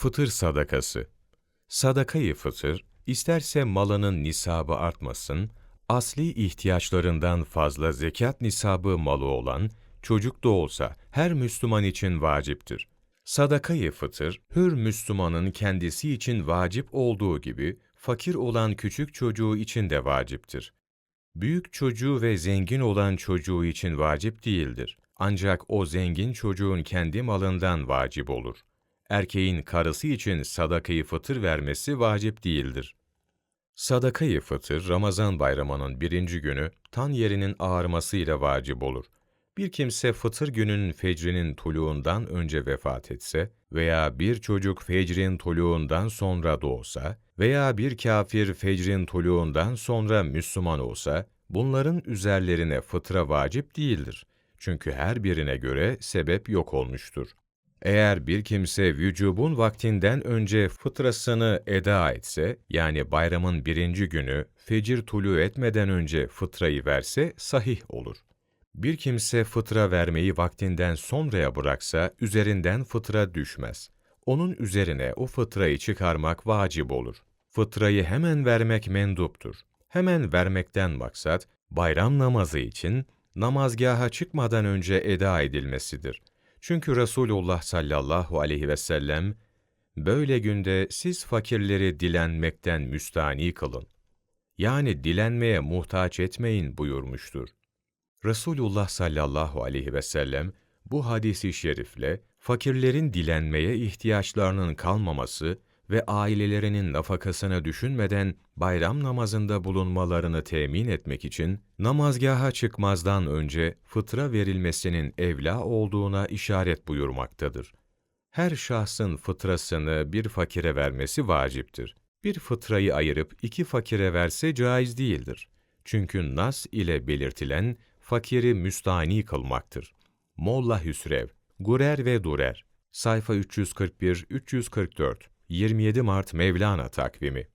Fıtır sadakası Sadakayı fıtır, isterse malının nisabı artmasın, asli ihtiyaçlarından fazla zekat nisabı malı olan, çocuk da olsa her Müslüman için vaciptir. Sadakayı fıtır, hür Müslümanın kendisi için vacip olduğu gibi, fakir olan küçük çocuğu için de vaciptir. Büyük çocuğu ve zengin olan çocuğu için vacip değildir. Ancak o zengin çocuğun kendi malından vacip olur. Erkeğin karısı için sadakayı fıtır vermesi vacip değildir. Sadakayı fıtır, Ramazan bayramının birinci günü tan yerinin ağarmasıyla vacip olur. Bir kimse fıtır günün fecrinin tuluğundan önce vefat etse veya bir çocuk fecrin tuluğundan sonra doğsa veya bir kafir fecrin tuluğundan sonra Müslüman olsa, bunların üzerlerine fıtra vacip değildir. Çünkü her birine göre sebep yok olmuştur. Eğer bir kimse vücubun vaktinden önce fıtrasını eda etse, yani bayramın birinci günü fecir tulu etmeden önce fıtrayı verse sahih olur. Bir kimse fıtra vermeyi vaktinden sonraya bıraksa üzerinden fıtra düşmez. Onun üzerine o fıtrayı çıkarmak vacip olur. Fıtrayı hemen vermek menduptur. Hemen vermekten maksat, bayram namazı için namazgaha çıkmadan önce eda edilmesidir. Çünkü Resulullah sallallahu aleyhi ve sellem, böyle günde siz fakirleri dilenmekten müstani kılın. Yani dilenmeye muhtaç etmeyin buyurmuştur. Resulullah sallallahu aleyhi ve sellem, bu hadisi şerifle, fakirlerin dilenmeye ihtiyaçlarının kalmaması ve ailelerinin nafakasını düşünmeden bayram namazında bulunmalarını temin etmek için namazgaha çıkmazdan önce fıtra verilmesinin evla olduğuna işaret buyurmaktadır. Her şahsın fıtrasını bir fakire vermesi vaciptir. Bir fıtrayı ayırıp iki fakire verse caiz değildir. Çünkü nas ile belirtilen fakiri müstani kılmaktır. Molla Hüsrev, Gurer ve Durer, sayfa 341-344 27 Mart Mevlana takvimi